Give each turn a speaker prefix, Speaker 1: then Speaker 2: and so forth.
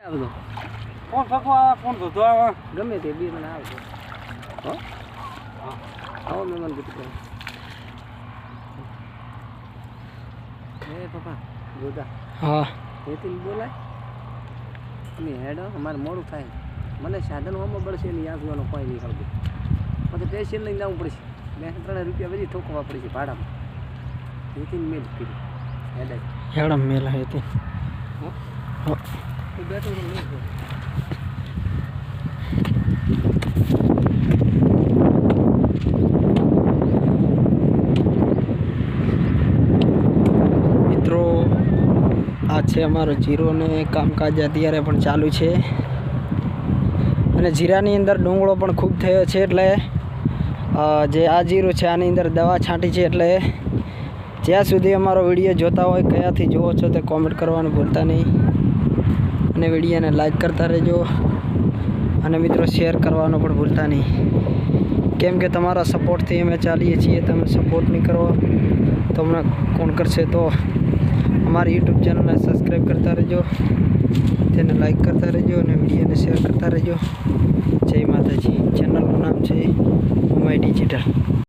Speaker 1: કોણ ફકવા આવે કોણ ધોધો આવે.
Speaker 2: ગમે તે બી મને આવજો. હો? આવો મહેમાન કીધું એ પપ્પા જોતા
Speaker 3: હા.
Speaker 2: એથી બોલાય? તમે હેડો અમારે મોડું થાય. મને સાધન હોમાં પડશે એની યાદ કોઈ નહીં ખબર પછી પેશિયલ લઈને જવું પડશે. બે ત્રણ રૂપિયા બધી ઠોકવા પડશે ભાડામાં. એથી મેં જ કીધું. હેડાય
Speaker 3: હેડમ મેલા હતી
Speaker 2: હો.
Speaker 3: મિત્રો, આ છે અમારો જીરો ને કામકાજ અત્યારે પણ ચાલુ છે. અને જીરાની અંદર ડુંગળો પણ ખૂબ થયો છે એટલે જે આ જીરું છે આની અંદર દવા છાંટી છે એટલે, જ્યાં સુધી અમારો વીડિયો જોતા હોય, કયાથી જુઓ છો તે કોમેન્ટ કરવાનું ભૂલતા નહીં. અને વિડીયોને લાઈક કરતા રહેજો. અને મિત્રો શેર કરવાનો પણ ભૂલતા નહીં. કેમ કે તમારા સપોર્ટથી અમે ચાલીએ છીએ, તમે સપોર્ટ નહીં કરો, તો અમને કોણ કરશે? તો અમારી યુટ્યુબ ચેનલને સબસ્ક્રાઈબ કરતા રહેજો. તેને લાઈક કરતા રહેજો અને વિડીયોને શેર કરતા રહેજો. જય માતાજી. ચેનલનું નામ છે ઉમાઈ ડિજિટલ